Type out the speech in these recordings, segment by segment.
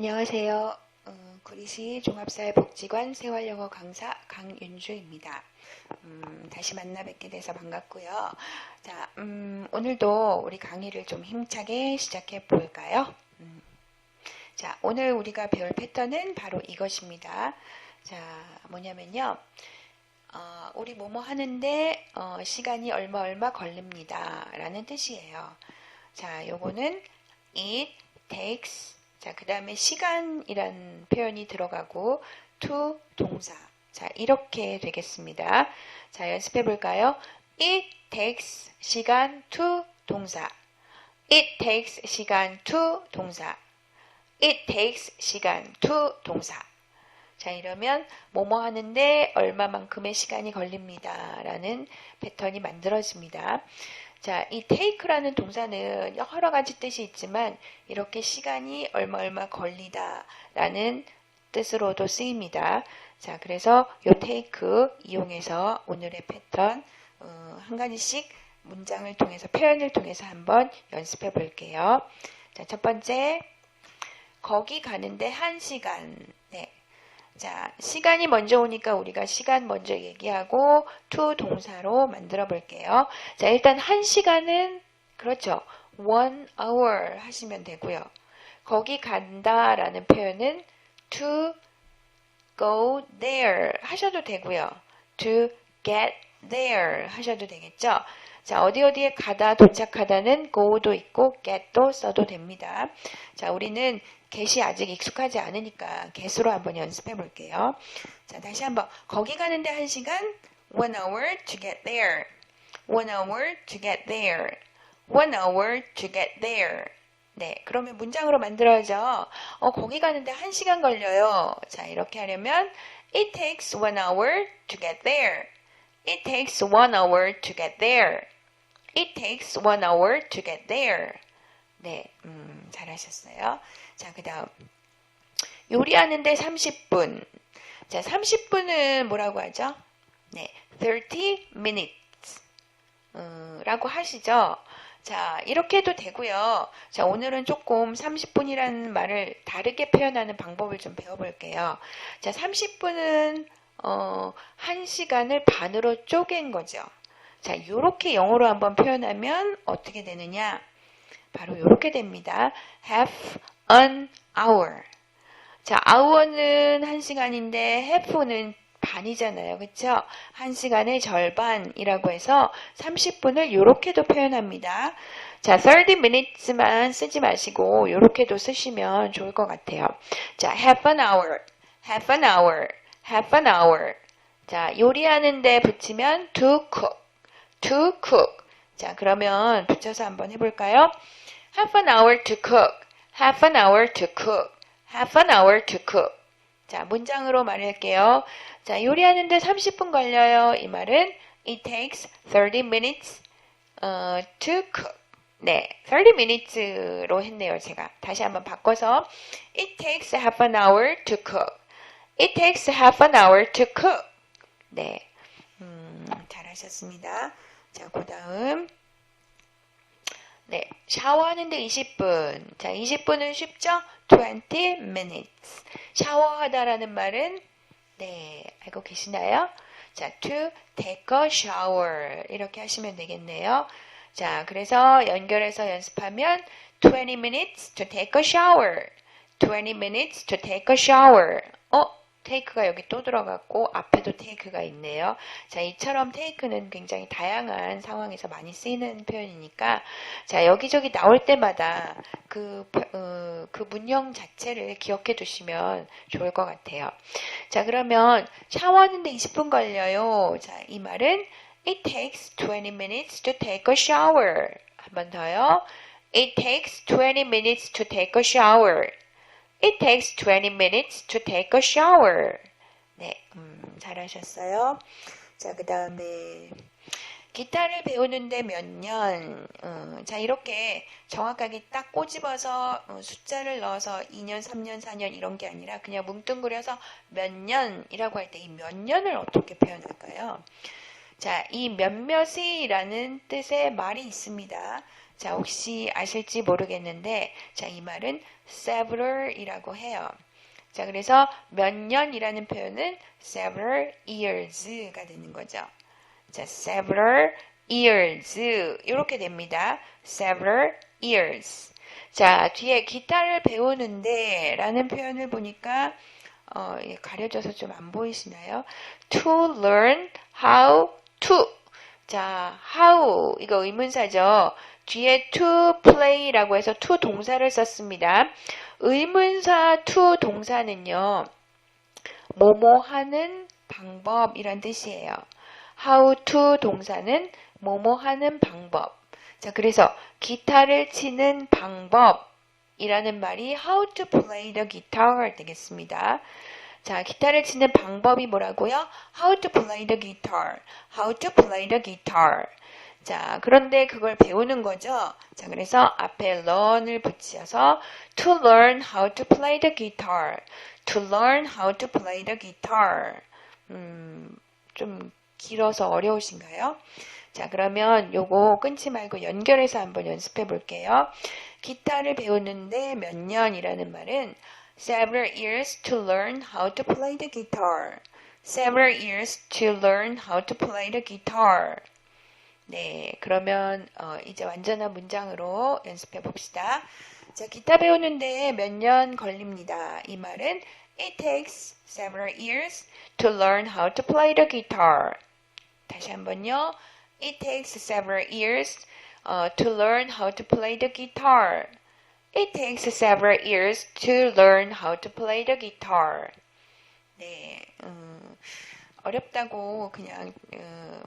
안녕하세요. 어, 구리시 종합사회복지관 생활영어 강사 강윤주입니다. 음, 다시 만나 뵙게 돼서 반갑고요. 자, 음, 오늘도 우리 강의를 좀 힘차게 시작해 볼까요? 음, 자, 오늘 우리가 배울 패턴은 바로 이것입니다. 자, 뭐냐면요. 어, 우리 뭐뭐 하는데 어, 시간이 얼마 얼마 걸립니다. 라는 뜻이에요. 자, 요거는 it takes 자, 그 다음에 시간이란 표현이 들어가고 to 동사. 자, 이렇게 되겠습니다. 자, 연습해 볼까요? It takes 시간 to 동사. It takes 시간 to 동사. It takes 시간 to 동사. 자, 이러면 뭐뭐 하는데 얼마만큼의 시간이 걸립니다. 라는 패턴이 만들어집니다. 자, 이 take라는 동사는 여러 가지 뜻이 있지만 이렇게 시간이 얼마 얼마 걸리다 라는 뜻으로도 쓰입니다. 자, 그래서 이 take 이용해서 오늘의 패턴 어, 한 가지씩 문장을 통해서 표현을 통해서 한번 연습해 볼게요. 자, 첫 번째 거기 가는데 한 시간. 네. 자, 시간이 먼저 오니까 우리가 시간 먼저 얘기하고 to 동사로 만들어 볼게요. 자, 일단 한 시간은 그렇죠. one hour 하시면 되고요. 거기 간다라는 표현은 to go there 하셔도 되고요. to get there 하셔도 되겠죠. 자, 어디 어디에 가다, 도착하다는 go도 있고 get도 써도 됩니다. 자, 우리는 get이 아직 익숙하지 않으니까 get으로 한번 연습해 볼게요. 자, 다시 한번. 거기 가는데 한 시간, one hour to get there. one hour to get there. one hour to get there. 네, 그러면 문장으로 만들어야죠. 어, 거기 가는데 한 시간 걸려요. 자, 이렇게 하려면 it takes one hour to get there. It takes one hour to get there. It takes one hour to get there. 네, 음, 잘하셨어요. 자, 그 다음. 요리하는데 30분. 자, 30분은 뭐라고 하죠? 네, 30 minutes. 음, 라고 하시죠? 자, 이렇게 해도 되고요. 자, 오늘은 조금 30분이라는 말을 다르게 표현하는 방법을 좀 배워볼게요. 자, 30분은 어, 1시간을 반으로 쪼갠 거죠. 자, 이렇게 영어로 한번 표현하면 어떻게 되느냐? 바로 이렇게 됩니다. half an hour. 자, hour는 1시간인데 half는 반이잖아요. 그쵸? 1시간의 절반이라고 해서 30분을 이렇게도 표현합니다. 자, 30 minutes만 쓰지 마시고 이렇게도 쓰시면 좋을 것 같아요. 자, half an hour, half an hour, half an hour. 자, 요리하는데 붙이면 to cook, to cook. 자, 그러면 붙여서 한번 해볼까요? half an hour to cook, half an hour to cook, half an hour to cook. 자, 문장으로 말할게요. 자, 요리하는데 30분 걸려요. 이 말은 it takes 30 minutes uh, to cook. 네, 30 minutes로 했네요, 제가. 다시 한번 바꿔서 it takes half an hour to cook. It takes half an hour to cook. 네, 음, 잘하셨습니다. 자, 그 다음 네, 샤워하는데 20분. 자, 20분은 쉽죠? 20 minutes. 샤워하다라는 말은 네, 알고 계시나요? 자, to take a shower. 이렇게 하시면 되겠네요. 자, 그래서 연결해서 연습하면 20 minutes to take a shower. 20 minutes to take a shower. 어? 테이크가 여기 또 들어갔고 앞에도 테이크가 있네요. 자, 이처럼 테이크는 굉장히 다양한 상황에서 많이 쓰이는 표현이니까 자, 여기저기 나올 때마다 그, 어, 그 문형 자체를 기억해 두시면 좋을 것 같아요. 자, 그러면 샤워하는데 20분 걸려요. 자, 이 말은 It takes 20 minutes to take a shower. 한 번 더요. It takes 20 minutes to take a shower. It takes 20 minutes to take a shower. 네, 음, 잘하셨어요. 자, 그 다음에 기타를 배우는데 몇 년? 어, 자, 이렇게 정확하게 딱 꼬집어서 어, 숫자를 넣어서 2년, 3년, 4년 이런 게 아니라 그냥 뭉뚱그려서 몇 년이라고 할 때 이 몇 년을 어떻게 표현할까요? 자, 이 몇몇이라는 뜻의 말이 있습니다. 자, 혹시 아실지 모르겠는데, 자, 이 말은 several이라고 해요. 자, 그래서 몇 년이라는 표현은 several years가 되는 거죠. 자, several years. 이렇게 됩니다. several years. 자, 뒤에 기타를 배우는데 라는 표현을 보니까 어, 예, 가려져서 좀 안 보이시나요? to learn how to. 자, how 이거 의문사죠. 뒤에 to play라고 해서 to 동사를 썼습니다. 의문사 to 동사는요. 뭐뭐 하는 방법이란 뜻이에요. how to 동사는 뭐뭐 하는 방법. 자, 그래서 기타를 치는 방법이라는 말이 how to play the guitar 되겠습니다. 자, 기타를 치는 방법이 뭐라고요? How to play the guitar. How to play the guitar. 자, 그런데 그걸 배우는 거죠. 자, 그래서 앞에 learn을 붙여서 to learn how to play the guitar. To learn how to play the guitar. 음, 좀 길어서 어려우신가요? 자, 그러면 요거 끊지 말고 연결해서 한번 연습해 볼게요. 기타를 배우는데 몇 년이라는 말은 several years to learn how to play the guitar. several years to learn how to play the guitar. 네, 그러면 어, 이제 완전한 문장으로 연습해 봅시다. 자, 기타 배우는데 몇 년 걸립니다. 이 말은 it takes several years to learn how to play the guitar. 다시 한번요. It takes several years uh, to learn how to play the guitar. It takes several years to learn how to play the guitar. 네, 음, 어렵다고 그냥 음,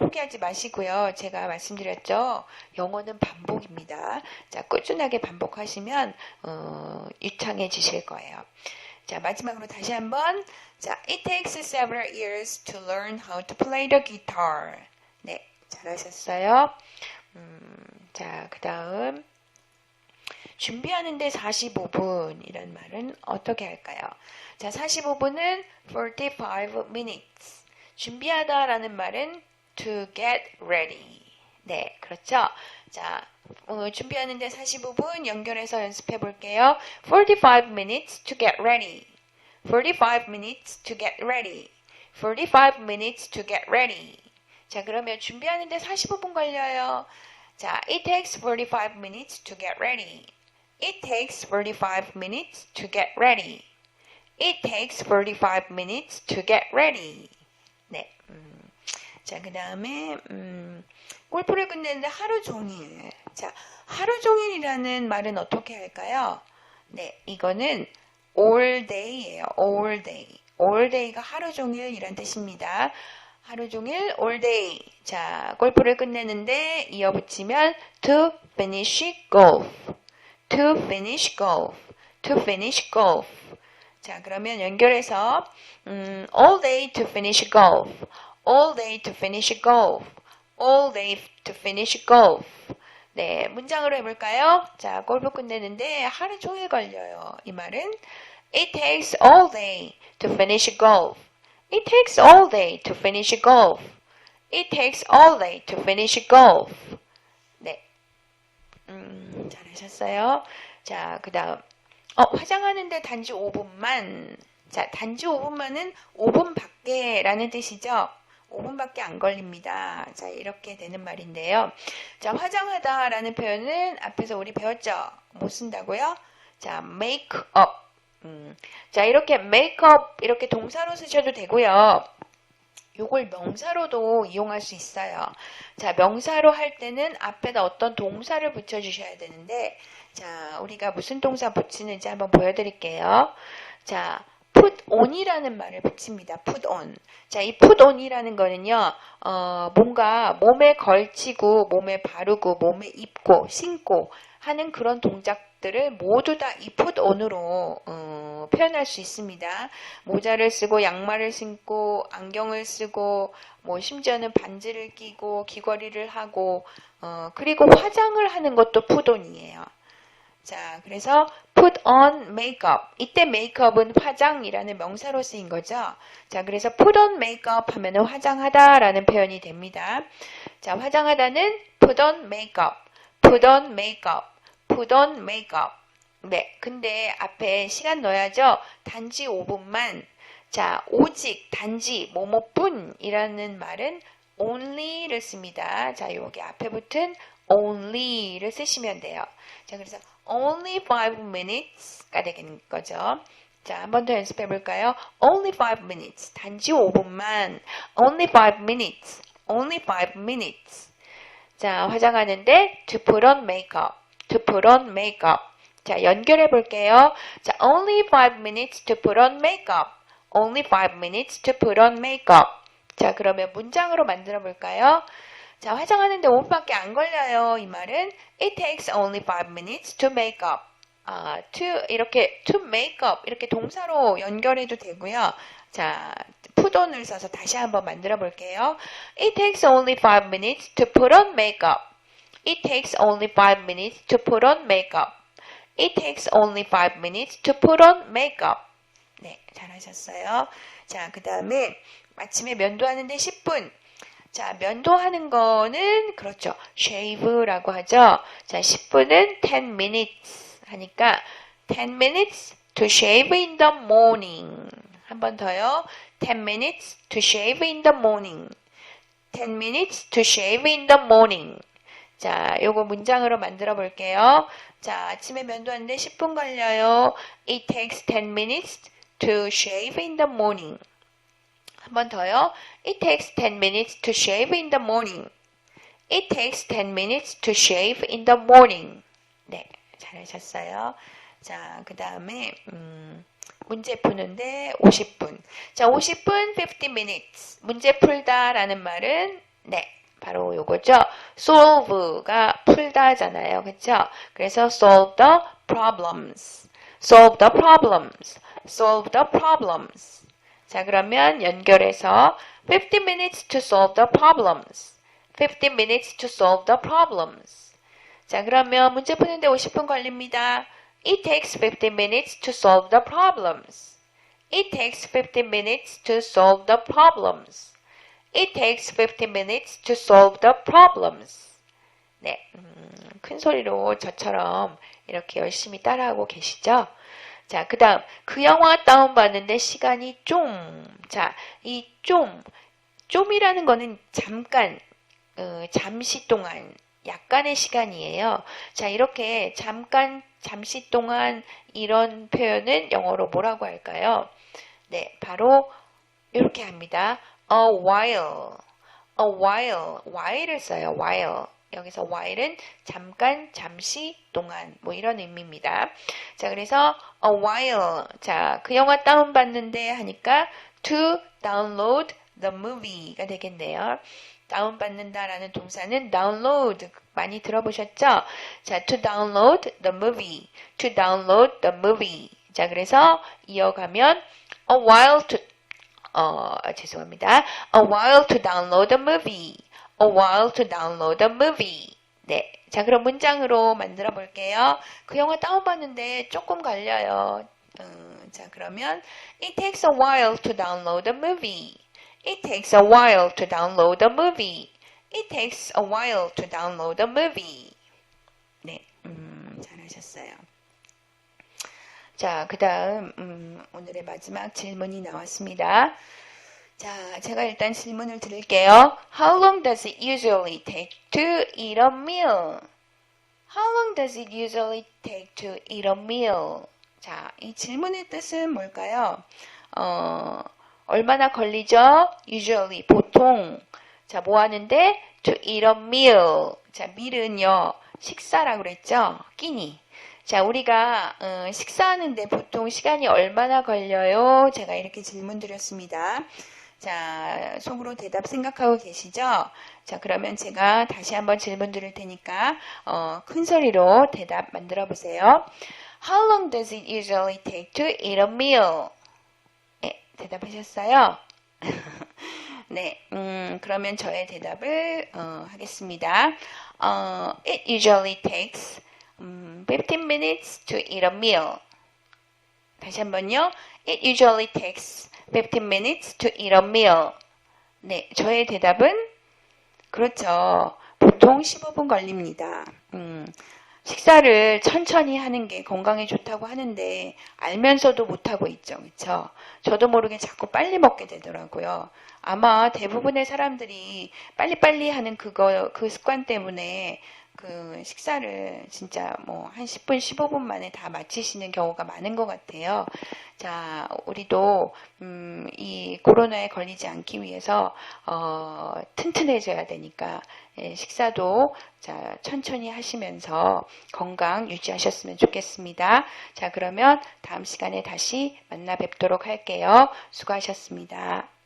포기하지 마시고요. 제가 말씀드렸죠. 영어는 반복입니다. 자, 꾸준하게 반복하시면 어, 유창해지실 거예요. 자, 마지막으로 다시 한번. 자, it takes several years to learn how to play the guitar. 네, 잘하셨어요. 음, 자, 그 다음. 준비하는데 45분이란 말은 어떻게 할까요? 자, 45분은 45 minutes. 준비하다라는 말은 to get ready. 네, 그렇죠? 자, 어, 준비하는데 45분 연결해서 연습해 볼게요. 45 minutes to get ready. 45 minutes to get ready. 45 minutes to get ready. 자, 그러면 준비하는데 45분 걸려요. 자, it takes 45 minutes to get ready. It takes 45 minutes to get ready. It takes 45 minutes to get ready. 네. 음. 자, 그 다음에, 음, 골프를 끝내는데 하루 종일. 자, 하루 종일이라는 말은 어떻게 할까요? 네, 이거는 all day예요. all day. all day가 하루 종일이란 뜻입니다. 하루 종일 all day. 자, 골프를 끝내는데 이어붙이면 to finish golf. to finish golf. to finish golf. 자, 그러면 연결해서 음, all day to finish golf. All day to finish golf. all day to finish golf. 네, 문장으로 해볼까요? 자, 골프 끝내는데 하루 종일 걸려요. 이 말은 It takes all day to finish golf. It takes all day to finish golf. It takes all day to finish golf. 네, 음, 잘하셨어요. 자, 그 다음. 어, 화장하는데 단지 5분만. 자, 단지 5분만은 5분 밖에라는 뜻이죠. 5분밖에 안 걸립니다. 자, 이렇게 되는 말인데요. 자, 화장하다라는 표현은 앞에서 우리 배웠죠? 못 쓴다고요? 자, make up. 음, 자, 이렇게 make up 이렇게 동사로 쓰셔도 되고요. 요걸 명사로도 이용할 수 있어요. 자, 명사로 할 때는 앞에다 어떤 동사를 붙여 주셔야 되는데, 자, 우리가 무슨 동사 붙이는지 한번 보여 드릴게요. 자, put on이라는 말을 붙입니다. put on. 자, 이 put on이라는 거는요, 어, 뭔가 몸에 걸치고, 몸에 바르고, 몸에 입고, 신고 하는 그런 동작들을 모두 다 이 put on으로 어, 표현할 수 있습니다. 모자를 쓰고, 양말을 신고, 안경을 쓰고, 뭐 심지어는 반지를 끼고, 귀걸이를 하고, 어, 그리고 화장을 하는 것도 put on이에요. 자, 그래서 put on makeup. 이때 makeup은 화장이라는 명사로 쓰인 거죠. 자, 그래서 put on makeup 하면은 화장하다라는 표현이 됩니다. 자, 화장하다는 put on makeup. put on makeup, put on makeup. 네, 근데 앞에 시간 넣어야죠. 단지 5분만. 자, 오직, 단지, 뭐뭐뿐이라는 말은 only를 씁니다. 자, 여기 앞에 붙은 only를 쓰시면 돼요. 자, 그래서 only 5 minutes가 되는 거죠. 자, 한 번 더 연습해 볼까요? Only 5 minutes. 단지 5분만. Only 5 minutes. Only 5 minutes. 자, 화장하는데 to put on makeup. to put on makeup. 자, 연결해 볼게요. 자, only 5 minutes to put on makeup. Only 5 minutes to put on makeup. 자, 그러면 문장으로 만들어 볼까요? 자, 화장하는데 5분밖에 안 걸려요. 이 말은 it takes only 5 minutes to make up. 아, to 이렇게 to make up 이렇게 동사로 연결해도 되고요. 자, on을 써서 다시 한번 만들어 볼게요. It takes only 5 minutes to put on makeup. It takes only 5 minutes to put on makeup. It takes only 5 minutes to put on makeup. 네, 잘하셨어요. 자, 그 다음에 아침에 면도하는데 10분. 자, 면도하는 거는 그렇죠. shave라고 하죠. 자, 10분은 10 minutes 하니까 10 minutes to shave in the morning. 한 번 더요. 10 minutes to shave in the morning. 10 minutes to shave in the morning. 자, 요거 문장으로 만들어 볼게요. 자, 아침에 면도하는데 10분 걸려요. It takes 10 minutes to shave in the morning. 한 번 더요. It takes 10 minutes to shave in the morning. It takes 10 minutes to shave in the morning. 네, 잘하셨어요. 자, 그 다음에 음, 문제 푸는데 50분. 자, 50분 50 minutes. 문제 풀다라는 말은 네, 바로 요거죠. solve가 풀다잖아요. 그렇죠? 그래서 solve the problems. solve the problems. solve the problems. 자, 그러면 연결해서 50 minutes to solve the problems. 50 minutes to solve the problems. 자, 그러면 문제 푸는데 50분 걸립니다. It takes 50 minutes to solve the problems. It takes 50 minutes to solve the problems. It takes 50 minutes to solve the problems. 네, 음, 큰 소리로 저처럼 이렇게 열심히 따라하고 계시죠? 자, 그 다음, 그 영화 다운받는데 시간이 좀. 자, 이 좀, 좀이라는 거는 잠깐, 어, 잠시 동안, 약간의 시간이에요. 자, 이렇게 잠깐, 잠시 동안 이런 표현은 영어로 뭐라고 할까요? 네, 바로 이렇게 합니다. A while, a while, while을 써요. while. 여기서 while은 잠깐, 잠시, 동안 뭐 이런 의미입니다. 자, 그래서 a while. 자, 그 영화 다운 받는데 하니까 to download the movie가 되겠네요. 다운 받는다라는 동사는 download 많이 들어보셨죠? 자, to download the movie. to download the movie. 자, 그래서 이어가면 a while to 어, 죄송합니다. A while to download the movie. A while to download the movie. 네. 자, 그럼 문장으로 만들어 볼게요. 그 영화 다운받는데 조금 걸려요. 음, 자, 그러면 It takes a while to download the movie. It takes a while to download the movie. It takes a while to download the movie. 네, 음, 잘하셨어요. 자, 그 다음, 음, 오늘의 마지막 질문이 나왔습니다. 자, 제가 일단 질문을 드릴게요. How long does it usually take to eat a meal? How long does it usually take to eat a meal? 자, 이 질문의 뜻은 뭘까요? 어, 얼마나 걸리죠? usually, 보통. 자, 뭐 하는데? to eat a meal. 자, meal은요, 식사라고 그랬죠? 끼니. 자, 우리가 어, 식사하는데 보통 시간이 얼마나 걸려요? 제가 이렇게 질문 드렸습니다. 자, 속으로 대답 생각하고 계시죠? 자, 그러면 제가 다시 한번 질문 드릴 테니까 어, 큰 소리로 대답 만들어 보세요. How long does it usually take to eat a meal? 네, 대답하셨어요? 네, 음, 그러면 저의 대답을 어, 하겠습니다. 어, it usually takes 음, 15 minutes to eat a meal. 다시 한번요. It usually takes 15 minutes to eat a meal. 네, 저의 대답은 그렇죠. 보통 15분 걸립니다. 음, 식사를 천천히 하는 게 건강에 좋다고 하는데 알면서도 못하고 있죠. 그쵸? 저도 모르게 자꾸 빨리 먹게 되더라고요. 아마 대부분의 사람들이 빨리빨리 하는 그거, 그 습관 때문에 그 식사를 진짜 뭐 한 10분, 15분 만에 다 마치시는 경우가 많은 것 같아요. 자, 우리도 음, 이 코로나에 걸리지 않기 위해서 어, 튼튼해져야 되니까 예, 식사도 자 천천히 하시면서 건강 유지하셨으면 좋겠습니다. 자, 그러면 다음 시간에 다시 만나 뵙도록 할게요. 수고하셨습니다.